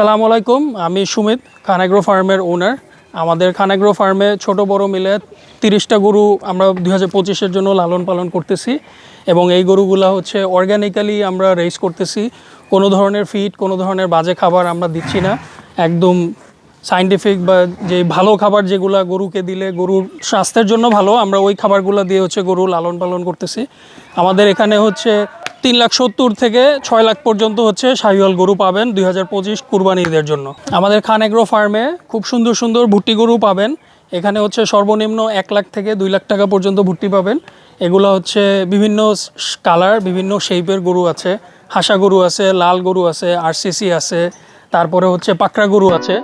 আসসালামু আলাইকুম, আমি সুমিত খানাগ্রো ফার্মের ওনার আমাদের খানাগ্রো ফার্মে ছোট বড় মিলে তিরিশটা গরু আমরা দুই হাজার পঁচিশের জন্য লালন পালন করতেছি এবং এই গরুগুলা হচ্ছে অর্গ্যানিক্যালি আমরা রেস করতেছি। কোনো ধরনের ফিড কোনো ধরনের বাজে খাবার আমরা দিচ্ছি না। একদম সাইন্টিফিক বা যে ভালো খাবার যেগুলা গরুকে দিলে গরুর স্বাস্থ্যের জন্য ভালো, আমরা ওই খাবারগুলো দিয়ে হচ্ছে গরু লালন পালন করতেছি। আমাদের এখানে হচ্ছে তিন লাখ সত্তর থেকে ছয় লাখ পর্যন্ত হচ্ছে শাহিওয়াল গরু পাবেন দুই হাজার পঁচিশ কুরবানি ঈদের জন্য। আমাদের খান এগ্রো ফার্মে খুব সুন্দর সুন্দর ভুট্টি গরু পাবেন। এখানে হচ্ছে সর্বনিম্ন এক লাখ থেকে দুই লাখ টাকা পর্যন্ত ভুট্টি পাবেন। এগুলো হচ্ছে বিভিন্ন কালার, বিভিন্ন শেপের গরু আছে। হাসা গরু আছে, লাল গরু আছে আরসিসি আছে। তারপরে হচ্ছে পাকড়া গরু আছে।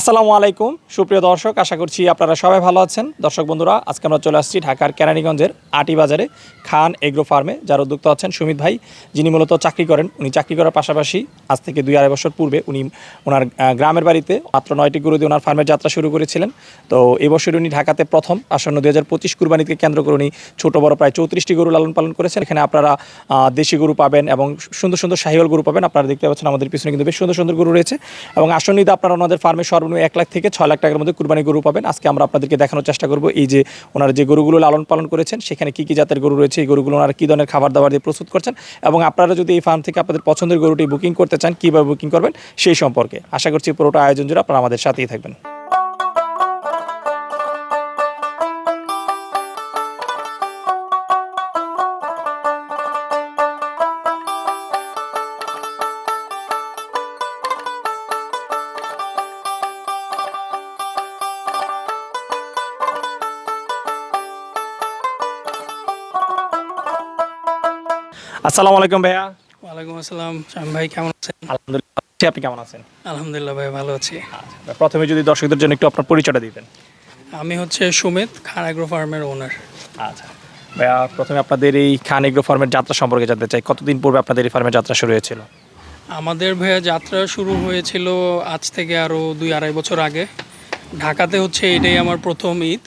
আসসালামু আলাইকুম। সুপ্রিয় দর্শক, আশা করছি আপনারা সবাই ভালো আছেন। দর্শক বন্ধুরা, আজকে আমরা চলে আসছি ঢাকার কেরানীগঞ্জের আটি বাজারে খান এগ্রো ফার্মে। যার উদ্যোক্তা আছেন সুমিত ভাই, যিনি মূলত চাকরি করেন। উনি চাকরি করার পাশাপাশি আজ থেকে দুই আড়াই বছর পূর্বে উনি ওনার গ্রামের বাড়িতে মাত্র নয়টি গরু দিয়ে ওনার ফার্মের যাত্রা শুরু করেছিলেন। তো এবছর উনি ঢাকাতে প্রথম। আসন্ন দুই হাজার পঁচিশ কুরবানিকে কেন্দ্র করে উনি ছোট, বড় প্রায় চৌত্রিশটি গরু লালন পালন করেছেন। এখানে আপনারা দেশি গরু পাবেন এবং সুন্দর সুন্দর শাহিওয়াল গরু পাবেন। আপনারা দেখতে পাচ্ছেন আমাদের পিছনে কিন্তু বেশ সুন্দর সুন্দর গরু রয়েছে। এবং আসন্ন আপনারা ওনাদের ফার্মে সর্বনিম্ন এক লাখ থেকে ছয় লাখ টাকার মধ্যে কুরবানি গরু পাবেন। আজকে আমরা আপনাদেরকে দেখানোর চেষ্টা করব এই যে ওনারা যে গরুগুলো লালন পালন করেছেন, সেখানে কী কী জাতের গরু রয়েছে, এই গরুগুলো ওনারা কী ধরনের খাবার দাবার দিয়ে প্রস্তুত করছেন এবং আপনারা যদি এই ফার্ম থেকে আপনাদের পছন্দের গরুটি বুকিং করতে চান, কীভাবে বুকিং করবেন সেই সম্পর্কে। আশা করছি পুরোটা আয়োজন জুড়ে আপনারা আমাদের সাথেই থাকবেন। আসসালামু আলাইকুম ভাইয়া। ওয়ালাইকুম আসসালাম। শাম ভাই কেমন আছেন? আলহামদুলিল্লাহ আপনি কেমন আছেন? আলহামদুলিল্লাহ ভাই ভালো আছি। আচ্ছা, প্রথমে যদি দর্শকদের জন্য একটু আপনার পরিচয়টা দিতেন। আমি হচ্ছে সুমিত খান এগ্রো ফার্মের ওনার আচ্ছা ভাইয়া প্রথমে আপনাদের এই খান এগ্রো ফার্মের যাত্রা সম্পর্কে জানতে চাই। কতদিন পূর্বে আপনাদের এই ফার্মের যাত্রা শুরু হয়েছিল? আমাদের ভাইয়া যাত্রা শুরু হয়েছিল আজ থেকে আরও দুই আড়াই বছর আগে। ঢাকাতে হচ্ছে এটাই আমার প্রথম ঈদ।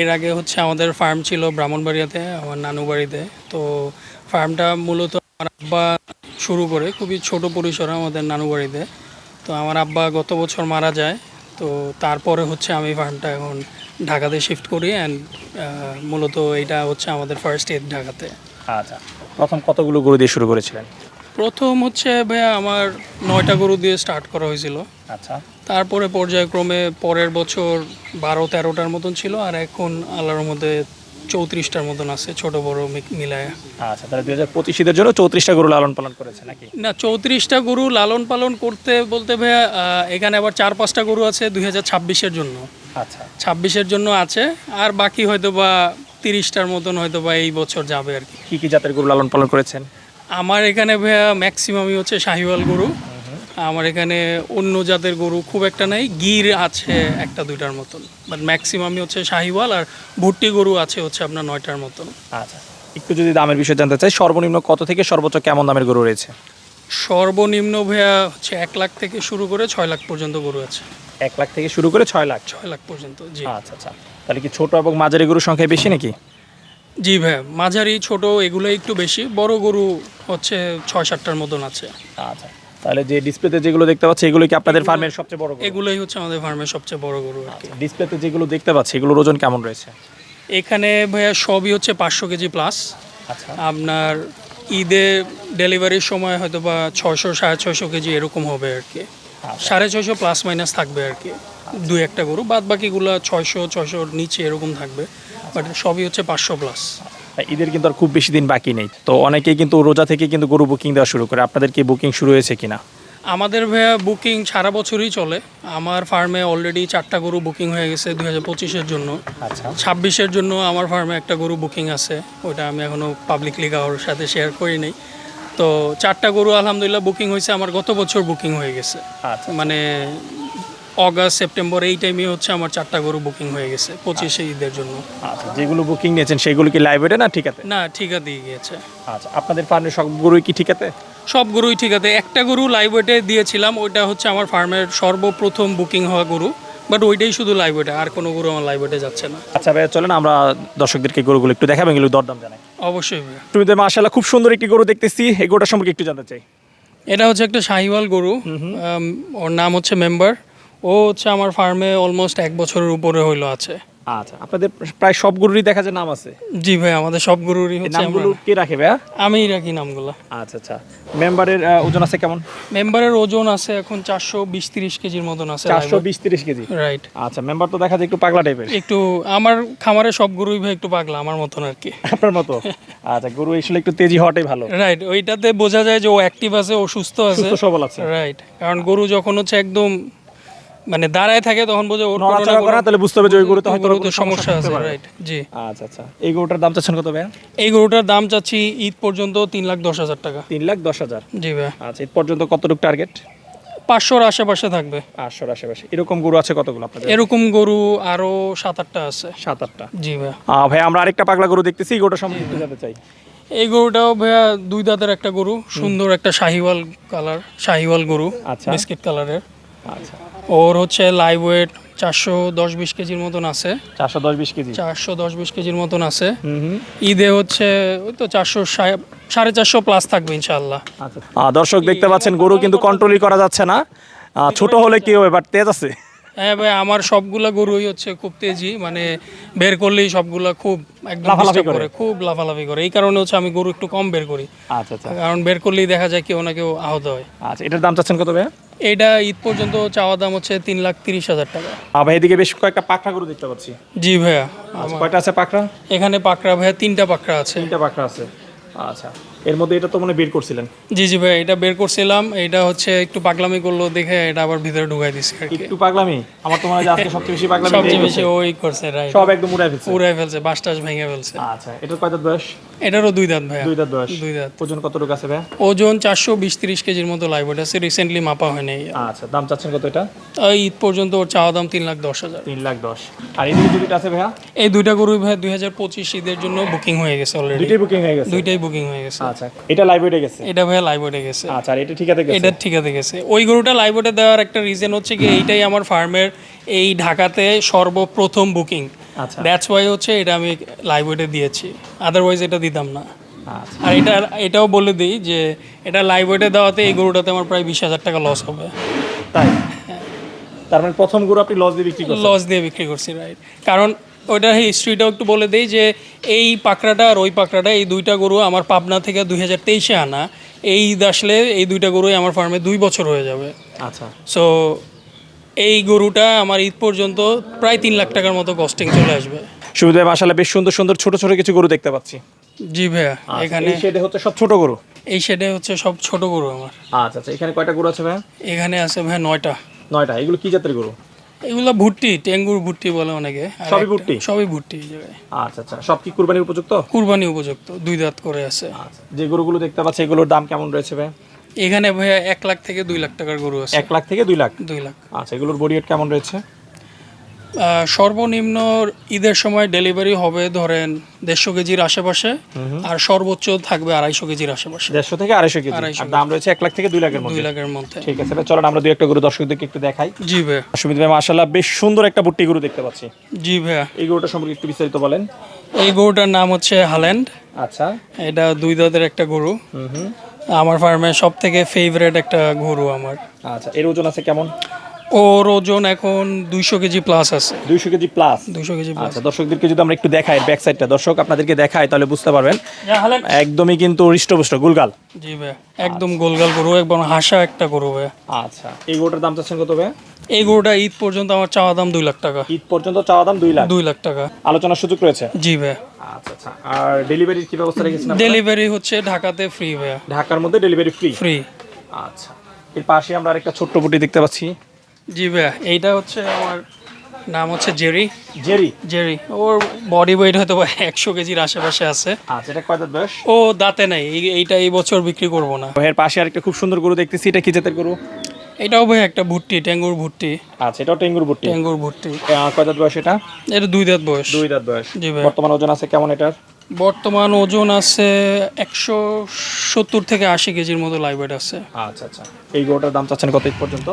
এর আগে হচ্ছে আমাদের ফার্ম ছিল ব্রাহ্মণবাড়িয়াতে আমার নানু বাড়িতে তো ফার্মটা মূলত আমার আব্বা শুরু করে খুবই ছোট পরিসরে আমাদের নানু বাড়িতে। তো আমার আব্বা গত বছর মারা যায় তো তারপরে হচ্ছে আমি ফার্মটা এখন ঢাকাতে শিফট করি অ্যান্ড মূলত এটা হচ্ছে আমাদের ফার্স্ট ঈদ ঢাকাতে। আচ্ছা প্রথম কতগুলো গরু দিয়ে শুরু করেছিলেন? প্রথম হচ্ছে ভাইয়া আমার নয়টা গরু দিয়ে স্টার্ট করা হয়েছিল। আচ্ছা। তারপরে পর্যায়ক্রমে পরের বছর বারো তেরোটার মতন ছিল আর এখন আল্লাহর মধ্যে চৌত্রিশটার মতন আছে ছোট বড় মিলায়। আচ্ছা তাহলে দুই হাজার পঁচিশ ঈদের জন্য চৌত্রিশটা গরু লালন পালন করেছে নাকি? না চৌত্রিশটা গরু লালন পালন করতে বলতে ভাইয়া এখানে আবার চার পাঁচটা গরু আছে দুই হাজার ছাব্বিশের জন্য। আচ্ছা। ছাব্বিশের জন্য আছে আর বাকি হয়তো বা তিরিশটার মতন হয়তো বা এই বছর যাবে আর কি। কি কি জাতের গরু লালন পালন করেছেন? আমার এখানে ভাইয়া ম্যাক্সিমামই হচ্ছে শাহিওয়াল গরু। আমার এখানে অন্য জাতের গরু খুব একটা নাই গির আছে একটা দুইটার মতন। বাট ম্যাক্সিমামই হচ্ছে শাহিওয়াল আর ভুট্টি গরু আছে হচ্ছে আপনার নয়টার মতন। আচ্ছা একটু যদি দামের বিষয়ে জানতে চাই সর্বনিম্ন কত থেকে সর্বোচ্চ কেমন দামের গরু রয়েছে? সর্বনিম্ন ভাইয়া হচ্ছে এক লাখ থেকে শুরু করে ছয় লাখ পর্যন্ত গরু আছে। এক লাখ থেকে শুরু করে ছয় লাখ? ছয় লাখ পর্যন্ত জি। আচ্ছা আচ্ছা তাহলে কি ছোট এবং মাঝারি গরুর সংখ্যা বেশি নাকি? জি ভাইয়া মাঝারি ছোট এগুলো একটু বেশি বড় গরু হচ্ছে ছয় সাতটার মতন আছে। আচ্ছা তাহলে যে ডিসপ্লেতে যেগুলো দেখতে পাচ্ছি এগুলো কি আপনাদের ফার্মের সবচেয়ে বড় গরু? এগুলোই হচ্ছে আমাদের ফার্মের সবচেয়ে বড় গরু আর কি। ডিসপ্লেতে যেগুলো দেখতে পাচ্ছি এগুলোর ওজন কেমন রয়েছে? এখানে ভাইয়া সবই হচ্ছে পাঁচশো কেজি প্লাস আচ্ছা। আপনার ঈদে ডেলিভারির সময় হয়তো বা ছয়শো সাড়ে ছয়শো কেজি এরকম হবে আর কি। সাড়ে ছয়শো প্লাস মাইনাস থাকবে আর কি। দুই একটা গরু বাদ বাকিগুলো ছয়শো ছয়শোর নিচে এরকম থাকবে। বাট সবই হচ্ছে পাঁচশো প্লাস ঈদের কিন্তু আর খুব বেশি দিন বাকি নেই। তো অনেকেই কিন্তু রোজা থেকে কিন্তু গরু বুকিং দেওয়া শুরু করে। আপনাদের কি বুকিং শুরু হয়েছে কিনা? আমাদের ভাইয়া বুকিং সারা বছরই চলে। আমার ফার্মে অলরেডি চারটা গরু বুকিং হয়ে গেছে দুই হাজার পঁচিশের জন্য। আচ্ছা। ছাব্বিশের জন্য আমার ফার্মে একটা গরু বুকিং আছে। ওটা আমি এখনও পাবলিকলি কারোর সাথে শেয়ার করি নাই। তো চারটা গরু আলহামদুলিল্লাহ বুকিং হয়েছে। আমার গত বছর বুকিং হয়ে গেছে। আচ্ছা। মানে অগাস্ট সেপ্টেম্বর এই টাইমে হচ্ছে আমার চারটা গরু বুকিং হয়ে গেছে পঁচিশে ঈদের জন্য। আচ্ছা যেগুলো বুকিং নিয়েছেন সেগুলো কি লাইব্রেরি না ঠিক আছে? না ঠিকা দিয়ে গিয়েছে আচ্ছা আপনাদের ফার্মের সব গরুই কি ঠিক আছে? সব গরুই ঠিক আছে। একটা গরু লাইভ ওয়েটে দিয়েছিলাম ওইটা হচ্ছে আমার ফার্মের সর্বপ্রথম বুকিং হওয়া গরু বাট ওইটাই শুধু লাইভ ওয়েটে আর কোনো গরু আমার লাইভ ওয়েটে যাচ্ছে না। আচ্ছা ভাইয়া চলেন আমরা দর্শকদেরকে গরুগুলো একটু দেখাবেন এগুলো দরদাম জানাই। অবশ্যই ভাইয়া। তুমি তো মাশাআল্লাহ খুব সুন্দর একটি গরু দেখতেছি এই গরুটার সম্পর্কে একটু জানতে চাই। এটা হচ্ছে একটা শাহিওয়াল গরু ওর নাম হচ্ছে মেম্বার ও হচ্ছে আমার ফার্মে অলমোস্ট এক বছরের উপরে হইল আছে। আচ্ছা আপনাদের প্রায় সব গরুরই দেখা যায় নাম আছে? জি ভাই আমাদের সব গরুরই হচ্ছে নামগুলো কে রাখে ভাইয়া? আমিই রাখি নামগুলো। আচ্ছা আচ্ছা। মেম্বারের ওজন আছে কেমন? মেম্বারের ওজন আছে এখন চারশো বিশ তিরিশ কেজির মতন আছে চারশো বিশ তিরিশ কেজি? রাইট আচ্ছা মেম্বার তো দেখা যায় একটু পাগলা টাইপের একটু আমার খামারে সব গরুই ভাই একটু পাগলা আমার মতন আর কি। আপনার মতো? আচ্ছা গরু আসলে একটু তেজি হওয়াটাই ভালো। রাইট ওইটাতে বোঝা যায় যে ও অ্যাক্টিভ আছে ও সুস্থ আছে। সুস্থ সবল আছে। রাইট কারণ গরু যখন হচ্ছে একদম মানে দাঁড়ায় থাকে তখন বোঝে ওর নড়াচড়া করে তাহলে বুঝতে হবে যে ওই গরুতে হয়তো কোনো সমস্যা আছে রাইট জি। আচ্ছা আচ্ছা। এই গরুটার দাম চাচ্ছেন কত ভাইয়া? এই গরুটার দাম চাচ্ছি ঈদ পর্যন্ত তিন লাখ দশ হাজার টাকা। তিন লাখ দশ হাজার? জি ভাই আচ্ছা এর পর্যন্ত কতটুকু টার্গেট পাঁচশোর আশেপাশে থাকবে। আটশোর আশেপাশে। এরকম গরু আছে কতগুলো আপনাদের? এরকম গরু আরও সাত আটটা আছে। সাত আটটা। জি ভাই ভাই আমরা আরেকটা পাগলা গরু দেখতেছি এই গরুটা সম্পর্কে জানতে চাই। এই গরুটাও ভাইয়া দুই দাঁতের একটা গরু সুন্দর একটা শাহিওয়াল কালার শাহিওয়াল গরু আচ্ছা। বিস্কিট কালারের। আচ্ছা। ওর হচ্ছে লাইভ ওয়েট চারশো দশ বিশ কেজির মতন আছে। চারশো দশ বিশ কেজি। চারশো দশ বিশ কেজির মতন আছে। ঈদে হচ্ছে ওই তো চারশো সাড়ে চারশো প্লাস থাকবে ইনশাল্লাহ আচ্ছা। দর্শক দেখতে পাচ্ছেন গরু কিন্তু কন্ট্রোলই করা যাচ্ছে না। ছোট হলে কি হবে বাট তেজ আছে। হ্যাঁ ভাই আমার সবগুলা গরুই হচ্ছে খুব তেজি মানে বের করলেই সবগুলা খুব একদম করে। খুব লাফালাফি করে। এই কারণে হচ্ছে আমি গরু একটু কম বের করি। আচ্ছা আচ্ছা। কারণ বের করলেই দেখা যায় কেউ না কেউ আহত হয়। আচ্ছা এটার দাম চাচ্ছেন কত ভাই এটা ঈদ পর্যন্ত চাওয়া দাম হচ্ছে তিন লাখ তিরিশ হাজার টাকা। ভাই এদিকে বেশ কয়েকটা পাকড়া গরু দেখতে পাচ্ছি। জি ভাইয়া আচ্ছা, কয়টা আছে পাকড়া? এখানে পাকড়া ভাইয়া তিনটা পাকড়া আছে। তিনটা পাকড়া আছে। আচ্ছা। এর মধ্যে এটা তো মনে বের করছিলেন। জি জি ভাই এটা বের করছিলাম। এটা হচ্ছে একটু পাগলামি করল দেখে এটা আবার ভিতরে ঢুকাই দিছি আর একটু পাগলামি? আমার তো মনে হয় আজকে সবচেয়ে বেশি পাগলামি সবচেয়ে বেশি ওই করছে রাইট সব একদম উড়াই ফেলছে। উড়াই ফেলছে বাস টাস ভেঙে ফেলছে। আচ্ছা এটার কয়টা বয়স? এটারও দুই দাঁত ভাইয়া। দুই দাঁত বয়স। দুই দাঁত। ওজন কতটুকু আছে ভাই ওজন চারশো বিশ তিরিশ কেজির মতো লাইভ ওটা আছে রিসেন্টলি মাপা হয়নি। আচ্ছা দাম চাচ্ছেন কত এটা? এই ঈদ পর্যন্ত ওর চাওয়া দাম তিন লাখ দশ হাজার। তিন লাখ দশ। আর এদিকে দুটো আছে ভাইয়া? এই দুইটা গরু ভাই দুই হাজার পঁচিশ ঈদের জন্য বুকিং হয়ে গেছে অলরেডি দুইটাই বুকিং হয়ে গেছে? দুইটাই বুকিং হয়ে গেছে। আচ্ছা এটা গেছে? এটা লাইভ ওটে গেছে। আচ্ছা আর এটা ঠিক আছে গেছে? এটা ঠিক আছে গেছে। ওই গরুটা লাইভ দেওয়ার একটা রিজন হচ্ছে কি এইটাই আমার ফার্মের এই ঢাকাতে সর্বপ্রথম বুকিং আচ্ছা। দ্যাটস ওয়াই হচ্ছে এটা আমি লাইভ ওয়েটে দিয়েছি। আদারওয়াইজ এটা দিতাম না। আচ্ছা। আর এটা এটাও বলে দিই যে এটা লাইভ ওয়েটে দেওয়াতে এই গরুটাতে আমার প্রায় বিশ হাজার টাকা লস হবে। তাই? তার মানে প্রথম গরু আপনি লস দিয়ে বিক্রি করছেন? লস দিয়ে বিক্রি করছি রাইট কারণ ওইটার হিস্ট্রিটাও একটু বলে দিই যে এই পাকড়াটা আর ওই পাকড়াটা এই দুইটা গরু আমার পাবনা থেকে দুই হাজার তেইশে আনা। এই আসলে এই দুইটা গরুই আমার ফার্মে দুই বছর হয়ে যাবে। আচ্ছা। সো এই গরুটা আমার ঈদ পর্যন্ত প্রায় তিন লাখ টাকার মতো কস্টিং চলে আসবে। সুবিধা মাসালে বেশ সুন্দর সুন্দর ছোট ছোট কিছু গরু দেখতে পাচ্ছি। জি ভাইয়া এখানে এই শেডে হচ্ছে সব ছোট গরু? এই শেডে হচ্ছে সব ছোট গরু আমার। আচ্ছা আচ্ছা এখানে কয়টা গরু আছে ভাই এখানে আছে ভাই নয়টা। নয়টা এগুলো কি জাতের গরু? এগুলো ভুট্টি টেঙ্গুর ভুট্টি বলে অনেকে। সবই ভুট্টি? সবই ভুট্টি এই জায়গায়। আচ্ছা আচ্ছা। সব কি কুরবানি উপযুক্ত? কুরবানি উপযুক্ত দুই দাঁত করে আছে। আচ্ছা যে গরুগুলো দেখতে পাচ্ছি এগুলোর দাম কেমন রয়েছে ভাই? এখানে ভাইয়া এক লাখ থেকে দুই লাখ টাকার গরু আছে। এক লাখ থেকে দুই লাখ? দুই লাখ। আচ্ছা এগুলোর বডি কেমন রয়েছে? সর্বনিম্ন ঈদের সময় ডেলিভারি হবে ধরেন দেড়শো কেজির আশেপাশে আর সর্বোচ্চ থাকবে আড়াইশো কেজির আশেপাশে। দেড়শো থেকে আড়াইশো কেজি। আর দাম রয়েছে এক লাখ থেকে দুই লাখের মধ্যে। দুই লাখের মধ্যে। ঠিক আছে ভাই চলেন আমরা দুই একটা গরু দর্শকদেরকে একটু দেখাই। জি ভাইয়া সুমিত ভাই মাশাল্লাহ বেশ সুন্দর একটা বুট্টি গরু দেখতে পাচ্ছি। জি ভাইয়া এই গরুটা সম্পর্কে একটু বিস্তারিত বলেন। এই গরুটার নাম হচ্ছে হাল্যান্ড। আচ্ছা। এটা দুই দাঁতের একটা গরু। আমার ফার্মে সব থেকে ফেভারেট একটা গরু আমার। আচ্ছা এর ওজন আছে কেমন? ওর ওজন এখন দুইশো কেজি প্লাস আছে। দুইশো কেজি প্লাস দুইশো কেজি প্লাস আচ্ছা দর্শকদেরকে যদি আমরা একটু দেখাই ব্যাক সাইডটা দর্শক আপনাদেরকে দেখাই তাহলে বুঝতে পারবেন। একদমই কিন্তু হৃষ্টপুষ্ট। গুলগাল? জি ভাই একদম গোলগাল গরু একদম হাসা একটা গরু ভাই। আচ্ছা এই গরুটার দাম চাচ্ছেন কত ভাই? এই গরুটা ঈদ পর্যন্ত আমার চাওয়া দাম দুই লাখ টাকা। ঈদ পর্যন্ত চাওয়া দাম দুই লাখ? দুই লাখ টাকা। আলোচনার সুযোগ রয়েছে? জি ভাই। আচ্ছা আচ্ছা আর ডেলিভারির কি ব্যবস্থা রেখেছেন ডেলিভারি হচ্ছে ঢাকাতে ফ্রি ভাইয়া ঢাকার মধ্যে ডেলিভারি ফ্রি ফ্রি আচ্ছা এর পাশে আমরা আরেকটা ছোট্ট বুটি দেখতে পাচ্ছি। জি ভাইয়া এইটা হচ্ছে আমার নাম হচ্ছে জেরি। জেরি? জেরি। ওর বডি ওয়েট হয়তো বা একশো কেজির আশেপাশে আছে। আচ্ছা এটা কয় দাঁত বয়স? ও দাঁতে নাই এইটা এই বছর বিক্রি করব না। এর পাশে আরেকটা খুব সুন্দর গরু দেখতেছি এটা কি জাতের গরু? এটাও ভাই একটা ভুট্টি ট্যাঙ্গুর ভুট্টি। আচ্ছা এটাও টেঙ্গুর ভুট্টি? ট্যাঙ্গুর ভুট্টি। কয় দাঁত বয়স এটা? এটা দুই দাঁত বয়স। দুই দাঁত বয়স। জি ভাই বর্তমান ওজন আছে কেমন এটার? বর্তমান ওজন আছে একশো সত্তর থেকে আশি কেজির মতো লাইভ আছে। আচ্ছা আচ্ছা। এই গরুটার দাম চাচ্ছেন কত পর্যন্ত?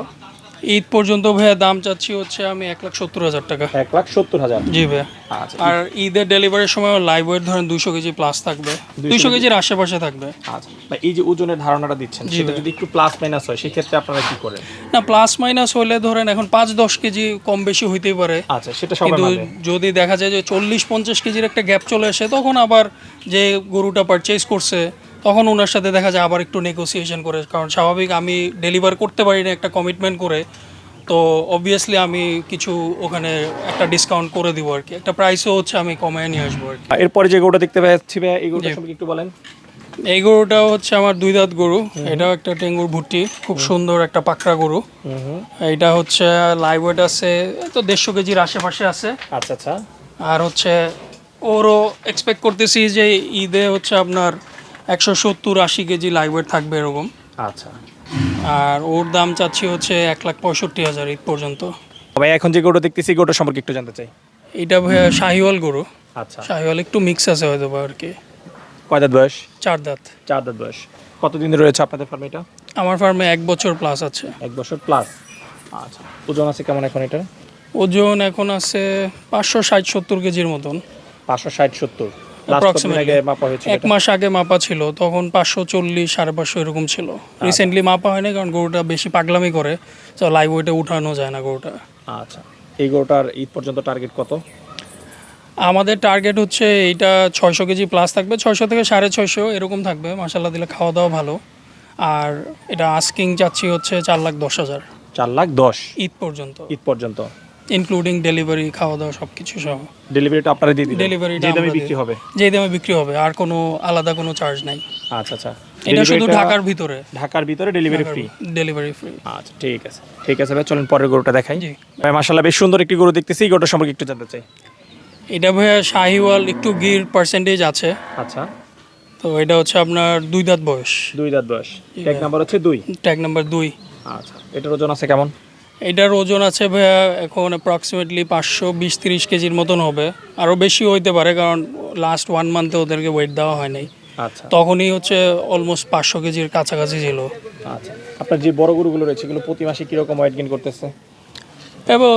ঈদ পর্যন্ত ভাইয়া দাম চাচ্ছি হচ্ছে আমি এক লাখ সত্তর হাজার টাকা। এক লাখ সত্তর হাজার। জি ভাইয়া। আচ্ছা আর ঈদের ডেলিভারির সময় লাইভ ওয়েট ধরেন দুশো কেজি প্লাস থাকবে। দুশো কেজির আশেপাশে থাকবে। আচ্ছা এই যে ওজনের ধারণাটা দিচ্ছেন সেটা যদি একটু প্লাস মাইনাস হয় সেক্ষেত্রে আপনারা কি করেন? না প্লাস মাইনাস হলে ধরেন এখন পাঁচ দশ কেজি কম বেশি হইতেই পারে। আচ্ছা সেটা কিন্তু যদি দেখা যায় যে চল্লিশ পঞ্চাশ কেজির একটা গ্যাপ চলে আসে তখন আবার যে গরুটা পারচেজ করছে তখন ওনার সাথে দেখা যায় আবার একটু নেগোসিয়েশন করে কারণ স্বাভাবিক আমি ডেলিভার করতে পারি না একটা কমিটমেন্ট করে তো অবভিয়াসলি আমি কিছু ওখানে একটা ডিসকাউন্ট করে দিব আর কি। একটা প্রাইসও হচ্ছে আমি কমায় নিয়ে আসব আর কি। এরপরে যে গরুটা দেখতে পাচ্ছি ভাই এই গরুটা সম্পর্কে একটু বলেন। এই গরুটা হচ্ছে আমার দুই দাঁত গরু এটাও একটা টেঙ্গুর ভুট্টি খুব সুন্দর একটা পাকড়া গরু। এইটা হচ্ছে লাইভ ওয়েট আছে তো দেড়শো কেজির আশেপাশে আছে। আচ্ছা আচ্ছা। আর হচ্ছে ওরও এক্সপেক্ট করতেছি যে ঈদে হচ্ছে আপনার একশো সত্তর আশি কেজি লাইভ ওয়েট থাকবে এরকম। আচ্ছা। আর ওর দাম চাচ্ছি হচ্ছে এক লাখ পঁয়ষট্টি হাজার ঈদ পর্যন্ত। ভাই এখন যে গরুটা দেখতেছি গরুটা সম্পর্কে একটু জানতে চাই। এটা ভাইয়া শাহিওয়াল গরু। আচ্ছা। শাহিওয়াল একটু মিক্স আছে হয়তো বা আর কি। কয় দাঁত বয়স? চার দাঁত। চার দাঁত বয়স। কতদিন রয়েছে আপনাদের ফার্মে এটা? আমার ফার্মে এক বছর প্লাস আছে। এক বছর প্লাস আচ্ছা। ওজন আছে কেমন এখন এটা ওজন এখন আছে পাঁচশো ষাট সত্তর কেজির মতন। পাঁচশো ষাট সত্তর। মাপা হয়েছিল এক মাস আগে মাপা ছিল তখন পাঁচশো চল্লিশ সাড়ে পাঁচশো এরকম ছিল। রিসেন্টলি মাপা হয়নি কারণ গরুটা বেশি পাগলামি করে তো লাইভ ওয়েটে উঠানো যায় না গরুটা। আচ্ছা। এই গরুটার ঈদ পর্যন্ত টার্গেট কত? আমাদের টার্গেট হচ্ছে এইটা ছয়শো কেজি প্লাস থাকবে ছয়শো থেকে সাড়ে ছয়শো এরকম থাকবে মাসাল্লাহ দিলে খাওয়া দাওয়া ভালো। আর এটা আস্কিং চাচ্ছি হচ্ছে চার লাখ দশ হাজার। চার লাখ দশ? ঈদ পর্যন্ত। ঈদ পর্যন্ত। ইনক্লুডিং ডেলিভারি খাওয়া দাওয়া সব কিছু সহ। ডেলিভারিটা আপনারা দিয়ে দিবেন ডেলিভারিটা যে দামে বিক্রি হবে? যেই দামে বিক্রি হবে আর কোনো আলাদা কোনো চার্জ নাই। আচ্ছা আচ্ছা। এটা শুধু ঢাকার ভিতরে। ঢাকার ভিতরে ডেলিভারি ফ্রি ডেলিভারি ফ্রি আচ্ছা ঠিক আছে। ঠিক আছে ভাই চলুন পরের গরুটা দেখাই। জি। ভাই মাশাল্লাহ বেশ সুন্দর একটি গরু দেখতেছি। এই গরুটা সম্পর্কে একটু জানতে চাই। এটা ভাইয়া শাহিওয়াল একটু গির পার্সেন্টেজ আছে। আচ্ছা। তো এটা হচ্ছে আপনার দুই দাঁত বয়স। দুই দাঁত বয়স। এক নাম্বার হচ্ছে দুই? ট্যাগ নাম্বার দুই। আচ্ছা এটার ওজন আছে কেমন? এটার ওজন আছে ভাইয়া এখন অ্যাপ্রক্সিমেটলি পাঁচশো বিশ তিরিশ কেজির মতন হবে। আরও বেশি হইতে পারে কারণ লাস্ট ওয়ান মান্থে ওদেরকে ওয়েট দেওয়া হয় নাই। আচ্ছা। তখনই হচ্ছে অলমোস্ট পাঁচশো কেজির কাছাকাছি ছিল। আচ্ছা। আপনার যে বড় গরুগুলো রয়েছে এগুলো প্রতি মাসে কীরকম ওয়েট গেইন করতেছে? এবং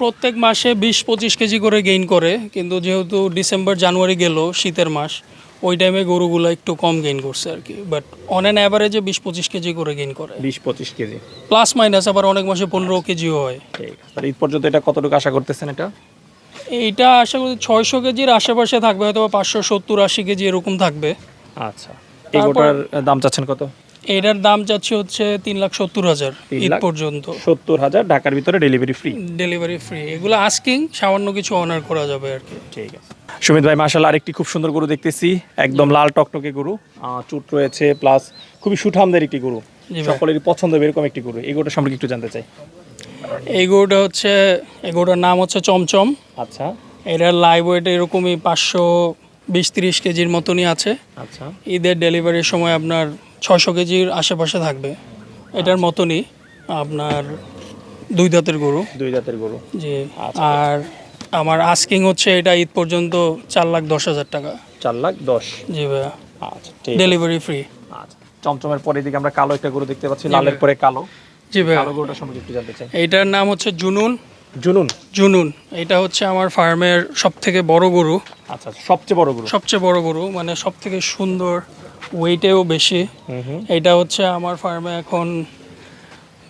প্রত্যেক মাসে বিশ পঁচিশ কেজি করে গেইন করে কিন্তু যেহেতু ডিসেম্বর জানুয়ারি গেল শীতের মাস ওই টাইমে গরুগুলো একটু কম গেইন করছে আর কি বাট অন অ্যান অ্যাভারেজে বিশ পঁচিশ কেজি করে গেইন করে। বিশ পঁচিশ কেজি। প্লাস মাইনাস আবার অনেক মাসে পনেরো কেজিও হয়। তাহলে ঈদ পর্যন্ত এটা কতটুকু আশা করতেছেন এটা? এইটা আশা করি ছয়শো কেজির আশেপাশে থাকবে হয়তো পাঁচশো সত্তর আশি কেজি এরকম থাকবে। আচ্ছা। এই গোটার দাম চাচ্ছেন কত? এটার দাম চাচ্ছি হচ্ছে তিন লাখ সত্তর হাজার ঈদ? পর্যন্ত। সত্তর হাজার ঢাকার ভিতরে ডেলিভারি ফ্রি ডেলিভারি ফ্রি এগুলো আস্কিং সামান্য কিছু অনার করা যাবে আর কি। ঠিক আছে। সুমিত ভাই মাশাল্লাহ আরেকটি খুব সুন্দর গরু দেখতেছি। একদম লাল টকটকে গরু। চুট রয়েছে প্লাস খুবই সুঠামদের একটি গরু। সকলেরই পছন্দ এরকম একটি গরু। এই গরুটা সম্পর্কে একটু জানতে চাই। এই গরুটা হচ্ছে এই গরুটার নাম হচ্ছে চমচম। আচ্ছা। এটার লাইভ ওয়েট এরকমই পাঁচশো বিশ তিরিশ কেজির মতনই আছে। আচ্ছা। ঈদের ডেলিভারির সময় আপনার ছয়শো কেজির আশেপাশে থাকবে। এটার মতনই আপনার দুই দাঁতের গরু। দুই জাতের গরু। জি আচ্ছা। আর আমার আস্কিং হচ্ছে এটা ঈদ পর্যন্ত চার লাখ দশ হাজার টাকা। চার লাখ দশ। জি ভাইয়া। আচ্ছা ঠিক ডেলিভারি ফ্রি আচ্ছা চমচমের পরে দিকে আমরা কালো একটা গরু দেখতে পাচ্ছি লালের পরে কালো। জি ভাইয়া। কালো গরুটা সম্পর্কে একটু জানতে চাই। এইটার নাম হচ্ছে জুনুন। জুনুন? জুনুন। এটা হচ্ছে আমার ফার্মের সব থেকে বড় গরু। আচ্ছা সবচেয়ে বড় গরু। সবচেয়ে বড় গরু মানে সব থেকে সুন্দর ওয়েটেও বেশি। এটা হচ্ছে আমার ফার্মে এখন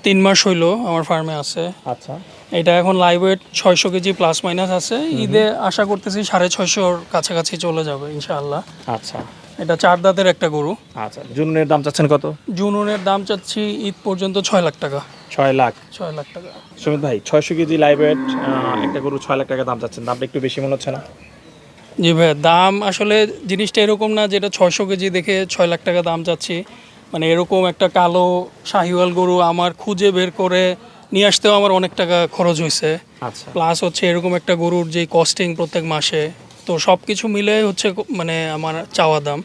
তিন মাস হইল আমার ফার্মে আছে। আচ্ছা। এটা এখন লাইভ ওয়েট ছয়শো কেজি প্লাস মাইনাস আছে। ঈদে আশা করতেছি সাড়ে ছয়শোর কাছাকাছি চলে যাবে ইনশাআল্লাহ। আচ্ছা। এটা চার দাঁতের একটা গরু। আচ্ছা। জুনুনের দাম চাচ্ছেন কত? জুনুনের দাম চাচ্ছি ঈদ পর্যন্ত ছয় লাখ টাকা। ছয় লাখ। ছয় লাখ টাকা। সুমিত ভাই ছয়শো কেজি লাইভ ওয়েট একটা গরু ছয় লাখ টাকা দাম চাচ্ছেন। দামটা একটু বেশি মনে হচ্ছে না? জি ভাই দাম আসলে জিনিসটা এরকম না যেটা ছয়শো কেজি দেখে ছয় লাখ টাকা দাম চাচ্ছি। মানে এরকম একটা কালো শাহিওয়াল গরু আমার খুঁজে বের করে নিয়ে আসতেও আমার অনেক টাকা খরচ হয়েছে আচ্ছা। প্লাস হচ্ছে এরকম একটা গরুর যে কস্টিং প্রত্যেক মাসে তো সব কিছু মিলে হচ্ছে মানে আমার চাওয়া দাম।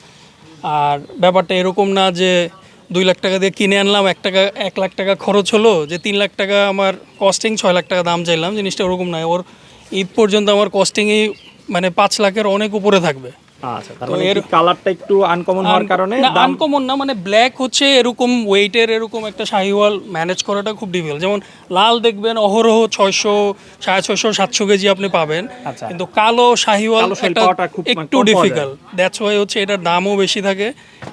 আর ব্যাপারটা এরকম না যে দুই লাখ টাকা দিয়ে কিনে আনলাম এক টাকা এক লাখ টাকা খরচ হলো যে তিন লাখ টাকা আমার কস্টিং ছয় লাখ টাকা দাম চাইলাম জিনিসটা ওরকম নয় ওর ঈদ পর্যন্ত আমার কস্টিংই মানে পাঁচ লাখের অনেক উপরে থাকবে। আচ্ছা তার মানে এর- কালারটা একটু আনকমন হওয়ার কারণে আনকমন না মানে ব্ল্যাক হচ্ছে এরকম ওয়েটের এরকম একটা শাহিওয়াল ম্যানেজ করাটা খুব ডিফিকাল্ট যেমন লাল দেখবেন অহরহ ছয়শো সাড়ে ছয়শো সাতশো কেজি আপনি পাবেন। আচ্ছা। কিন্তু কালো শাহিওয়াল একটা মানে একটু ডিফিকাল্ট দ্যাটস ওয়াই হচ্ছে এটার দামও বেশি থাকে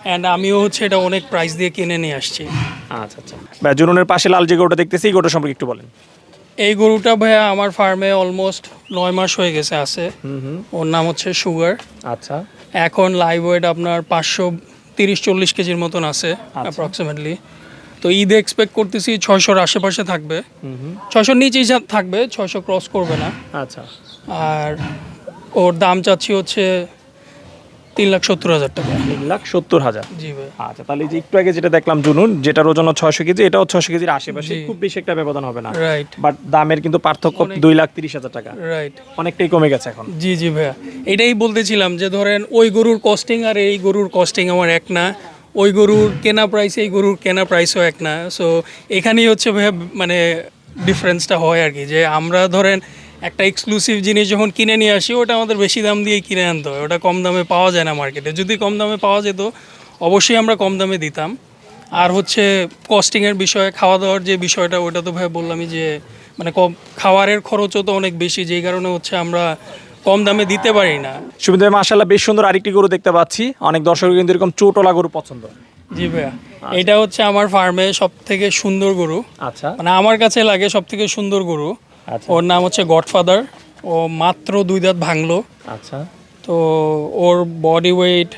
অ্যান্ড আমিও হচ্ছে এটা অনেক প্রাইস দিয়ে কিনে নিয়ে আসছি। আচ্ছা আচ্ছা। জুনুনের পাশে লাল যে গরুটা দেখতেছি গরুটা সম্পর্কে একটু বলেন। এই গরুটা ভাইয়া আমার ফার্মে অলমোস্ট নয় মাস হয়ে গেছে আছে। হুম হুম। ওর নাম হচ্ছে সুগার। আচ্ছা। এখন লাইভ ওয়েট আপনার পাঁচশো তিরিশ চল্লিশ কেজির মতন আছে আচ্ছা। অ্যাপ্রক্সিমেটলি তো ঈদে এক্সপেক্ট করতেছি ছয়শোর আশেপাশে থাকবে। ছয়শোর নিচেই থাকবে ছয়শো ক্রস করবে না। আচ্ছা। আর ওর দাম চাচ্ছি হচ্ছে তিন লাখ সত্তর হাজার টাকা। তিন লাখ সত্তর হাজার? জি ভাই। আচ্ছা তাহলে যে একটু আগে যেটা দেখলাম জুনুন যেটার ওজন ছয়শো কেজি এটাও ছয়শো কেজির আশেপাশে খুব বেশি একটা ব্যবধান হবে না। রাইট বাট দামের কিন্তু পার্থক্য দুই লাখ তিরিশ হাজার টাকা। রাইট অনেকটাই কমে গেছে এখন। জি জি ভাইয়া। এটাই বলতেছিলাম যে ধরেন ওই গরুর কস্টিং আর এই গরুর কস্টিং আমার এক না। ওই গরুর কেনা প্রাইস এই গরুর কেনা প্রাইসও এক না। সো এখানেই হচ্ছে ভাইয়া মানে ডিফারেন্সটা হয় আর কি। যে আমরা ধরেন একটা এক্সক্লুসিভ জিনিস যখন কিনে নিয়ে আসি ওটা আমাদের বেশি দাম দিয়ে কিনে আনতে হয়। ওটা কম দামে পাওয়া যায় না মার্কেটে যদি কম দামে পাওয়া যেত অবশ্যই আমরা কম দামে দিতাম। আর হচ্ছে কস্টিংয়ের বিষয়ে খাওয়া দাওয়ার যে বিষয়টা ওটা তো ভাই বললামই যে মানে কম খাওয়ারের খরচও তো অনেক বেশি যেই কারণে হচ্ছে আমরা কম দামে দিতে পারি না। সুবিধা মাসাল্লাহ বেশ সুন্দর আরেকটি গরু দেখতে পাচ্ছি। অনেক দর্শক কিন্তু এরকম চোটলা গরু পছন্দ। জি ভাইয়া এটা হচ্ছে আমার ফার্মে সব থেকে সুন্দর গরু। আচ্ছা। মানে আমার কাছে লাগে সব থেকে সুন্দর গরু। ওর নাম হচ্ছে গডফাদার। ও মাত্র দুই দাঁত ভাঙলো। আচ্ছা। তো ওর বডি ওয়েট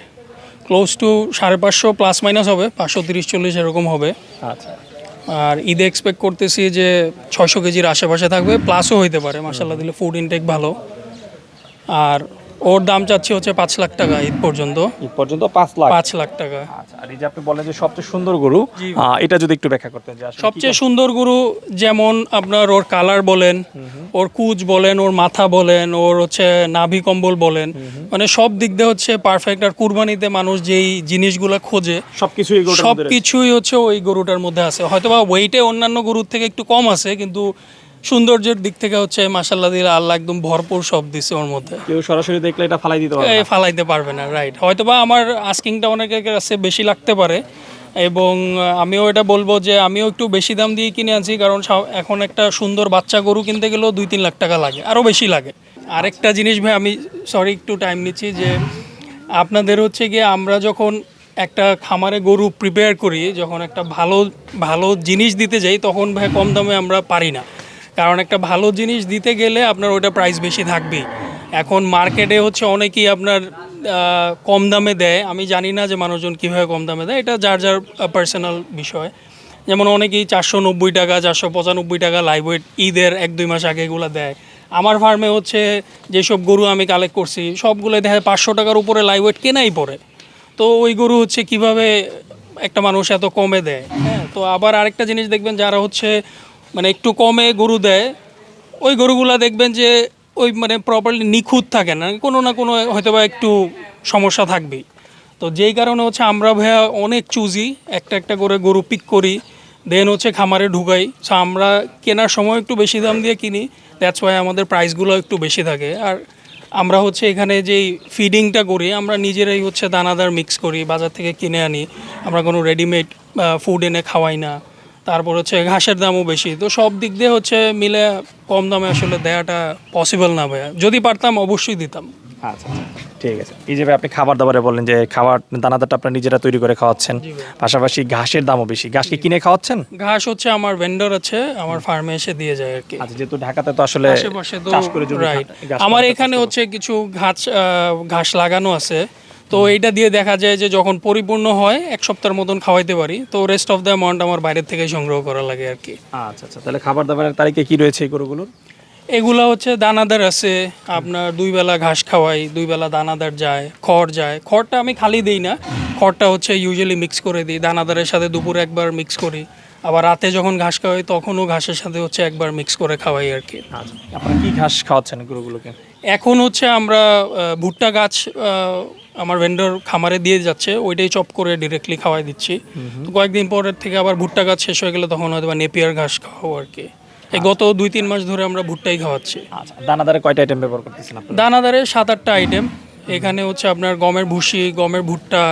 ক্লোজ টু সাড়ে পাঁচশো প্লাস মাইনাস হবে পাঁচশো তিরিশ চল্লিশ এরকম হবে। আচ্ছা। আর ঈদে এক্সপেক্ট করতেছি যে ছয়শো কেজির আশেপাশে থাকবে প্লাসও হইতে পারে মার্শাল্লাহ দিলে ফুড ইনটেক ভালো। আর ওর দাম চাচ্ছি হচ্ছে পাঁচ লাখ টাকা ঈদ পর্যন্ত। এই পর্যন্ত পাঁচ লাখ। পাঁচ লাখ টাকা। আচ্ছা আর এই যে আপনি বলেন যে সবচেয়ে সুন্দর গরু এটা যদি একটু ব্যাখ্যা করতেন সবচেয়ে সুন্দর গরু যেমন আপনার ওর কালার বলেন ওর কুচ বলেন ওর মাথা বলেন ওর হচ্ছে নাভি কম্বল বলেন মানে সব দিক দিয়ে হচ্ছে পারফেক্ট আর কুরবানিতে মানুষ যেই জিনিসগুলো খোঁজে সবকিছু এই গরুটার সব মধ্যে রয়েছে। কিছুই হচ্ছে ওই গরুটার মধ্যে আছে। হয়তোবা ওয়েটে অন্যান্য গরুর থেকে একটু কম আছে কিন্তু সৌন্দর্যের দিক থেকে হচ্ছে মাসাল্লাহ দিলে আল্লাহ একদম ভরপুর সব দিছে ওর মধ্যে। কেউ সরাসরি দেখলে এটা ফালাই দিতে পারবে ফালাইতে পারবে না রাইট হয়তোবা আমার আস্কিংটা অনেকের কাছে বেশি লাগতে পারে এবং আমিও এটা বলব যে আমিও একটু বেশি দাম দিয়ে কিনে আনছি কারণ এখন একটা সুন্দর বাচ্চা গরু কিনতে গেলেও দুই তিন লাখ টাকা লাগে আরও বেশি লাগে। আরেকটা জিনিস ভাই আমি সরি একটু টাইম নিচ্ছি যে আপনাদের হচ্ছে গিয়ে আমরা যখন একটা খামারে গরু প্রিপেয়ার করি যখন একটা ভালো ভালো জিনিস দিতে যাই তখন ভাই কম দামে আমরা পারি না। কারণ একটা ভালো জিনিস দিতে গেলে আপনার ওটা প্রাইস বেশি থাকবে এখন মার্কেটে হচ্ছে অনেকেই আপনার কম দামে দেয়। আমি জানি না যে মানুষজন কীভাবে কম দামে দেয়, এটা যার যার পার্সোনাল বিষয়। যেমন অনেকেই চারশো নব্বই টাকা, চারশো পঁচানব্বই টাকা লাইভ ওয়েট ঈদের এক, দুই মাস আগে এগুলো দেয়। আমার ফার্মে হচ্ছে যেসব গরু আমি কালেক্ট করছি সবগুলো দেখা যায় পাঁচশো টাকার উপরে লাইভ ওয়েট কেনাই পড়ে। তো ওই গরু হচ্ছে কীভাবে একটা মানুষ এত কমে দেয়? হ্যাঁ তো আবার আরেকটা জিনিস দেখবেন, যারা হচ্ছে মানে একটু কমে গরু দেয়, ওই গরুগুলা দেখবেন যে ওই মানে প্রপারলি নিখুঁত থাকে না, কোনো না কোনো হয়তো বা একটু সমস্যা থাকবেই। তো যেই কারণে হচ্ছে আমরা ভাইয়া অনেক চুজি, একটা একটা করে গরু পিক করি দেন হচ্ছে খামারে ঢুকাই। সো আমরা কেনার সময় একটু বেশি দাম দিয়ে কিনি দ্যাটস ওয়াই আমাদের প্রাইসগুলো একটু বেশি থাকে। আর আমরা হচ্ছে এখানে যেই ফিডিংটা করি, আমরা নিজেরাই হচ্ছে দানাদার মিক্স করি, বাজার থেকে কিনে আনি। আমরা কোনো রেডিমেড ফুড এনে খাওয়াই না। তারপর হচ্ছে ঘাসের দামও বেশি। তো সব দিক দিয়ে হচ্ছে মিলে কম দামে আসলে দেওয়াটা পসিবল না ভাইয়া। যদি পারতাম অবশ্যই দিতাম। আচ্ছা আচ্ছা, ঠিক আছে। এই যে আপনি খাবার দাবারে বললেন যে খাবার দানাদারটা আপনার নিজেরা তৈরি করে খাওয়াচ্ছেন পাশাপাশি ঘাসের দামও বেশি। ঘাস কি কিনে খাওয়াচ্ছেন? ঘাস হচ্ছে আমার ভেন্ডর আছে আমার ফার্মে এসে দিয়ে যায় আর কি। আচ্ছা যেহেতু ঢাকাতে তো আসলে আশেপাশে তো আমার এখানে হচ্ছে কিছু ঘাস ঘাস লাগানো আছে। তো এইটা দিয়ে দেখা যায় যে যখন পরিপূর্ণ হয় এক সপ্তাহের মতন খাওয়াইতে পারি। তো রেস্ট অফ দ্য অ্যামাউন্ট আমার বাইরের থেকে সংগ্রহ করা লাগে আর কি আচ্ছা আচ্ছা তাহলে খাবার দাবারের তারিখে কি রয়েছে এই গরুগুলোর? এগুলা হচ্ছে দানাদার আছে আপনার দুই বেলা ঘাস খাওয়াই দুই বেলা দানাদার যায় খড় যায়। খড়টা আমি খালি দিই না খড়টা হচ্ছে ইউজুয়ালি মিক্স করে দিই দানাদারের সাথে দুপুরে একবার মিক্স করি। আবার রাতে যখন ঘাস খাওয়াই তখনও ঘাসের সাথে হচ্ছে একবার মিক্স করে খাওয়াই আর কি আচ্ছা আপনারা কি ঘাস খাওয়াচ্ছেন গরুগুলোকে? এখন হচ্ছে আমরা ভুট্টা গাছ আমার ভেন্ডর খামারে দিয়ে যাচ্ছে ওইটাই চপ করে ডিরেক্টলি খাওয়াই দিচ্ছি। তো কয়েকদিন পরের থেকে আবার ভুট্টা গাছ শেষ হয়ে গেলে তখন হয়তো বা নেপিয়ার ঘাস খাওয়াবো আর কি। এই গত দুই তিন মাস ধরে আমরা ভুট্টাই খাওয়াচ্ছি। আচ্ছা দানাদারে কয়টা আইটেম ব্যবহার করতেছেন দানাদারে সাত আটটা আইটেম এখানে হচ্ছে আপনার গমের ভুসি গমের ভুট্টা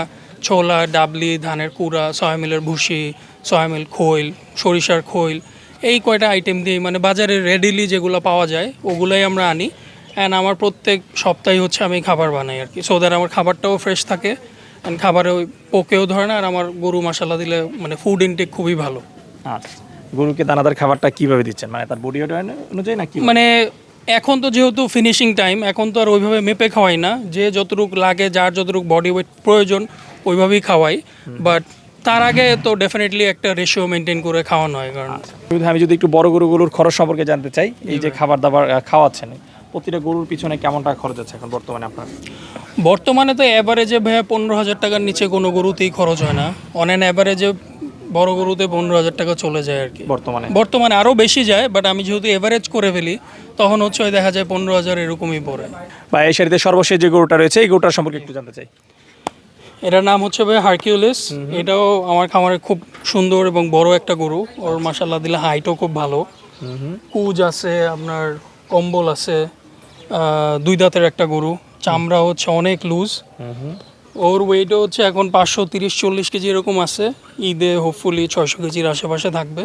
ছোলা ডাবলি ধানের কুড়া সয়ামিলের ভুসি সয়ামিল খৈল সরিষার খৈল। এই কয়টা আইটেম দিয়ে মানে বাজারে রেডিলি যেগুলো পাওয়া যায় ওগুলোই আমরা আনি। অ্যান্ড আমার প্রত্যেক সপ্তাহে হচ্ছে আমি খাবার বানাই আর কি। সো দ্যাট আমার খাবারটাও ফ্রেশ থাকে। অ্যান্ড খাবারে ওই পোকেও ধরে না আর আমার গরু মশালা দিলে মানে ফুড ইনটেক খুবই ভালো। আচ্ছা। গরুকে দানাদার খাবারটা কীভাবে দিচ্ছেন? মানে তার বডি ওয়েট অনুযায়ী নাকি মানে এখন তো যেহেতু ফিনিশিং টাইম এখন তো আর ওইভাবে মেপে খাওয়াই না। যে যতটুক লাগে যার যতটুক বডি ওয়েট প্রয়োজন ওইভাবেই খাওয়াই। বাট তার আগে তো ডেফিনেটলি একটা রেশিও মেনটেন করে খাওয়ানো হয় কারণ আমি যদি একটু বড় গরুগুলোর খরচ সম্পর্কে জানতে চাই এই যে খাবার দাবার খাওয়াচ্ছেন প্রতিটা গরুর পিছনে কেমন টাকা খরচ আছে এখন বর্তমানে আপনার? বর্তমানে তো অ্যাভারেজে ভাইয়া পনেরো হাজার টাকার নিচে কোনো গরুতেই খরচ হয় না। অন অ্যান অ্যাভারেজে বড় গরুতে পনেরো হাজার টাকা চলে যায় আর কি। বর্তমানে? বর্তমানে আরও বেশি যায় বাট আমি যেহেতু এভারেজ করে ফেলি তখন হচ্ছে দেখা যায় পনেরো হাজার এরকমই পড়ে। বা এই সারিতে সর্বশেষ যে গরুটা রয়েছে এই গরুটার সম্পর্কে একটু জানতে চাই। এটার নাম হচ্ছে ভাই হার্কিউলিস এটাও আমার খামারে খুব সুন্দর এবং বড় একটা গরু। ওর মাসাল্লাহ দিলে হাইটও খুব ভালো। কুজ আছে আপনার কম্বল আছে দুই দাঁতের একটা গরু। চামড়া হচ্ছে অনেক লুজ ওর ওয়েটও হচ্ছে এখন পাঁচশো তিরিশ চল্লিশ কেজি এরকম আছে। ঈদে হোপফুলি ছয়শো কেজির আশেপাশে থাকবে।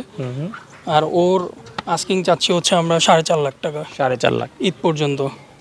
আর ওর আস্কিং চাচ্ছি হচ্ছে আমরা সাড়ে চার লাখ টাকা। সাড়ে চার লাখ। ঈদ পর্যন্ত।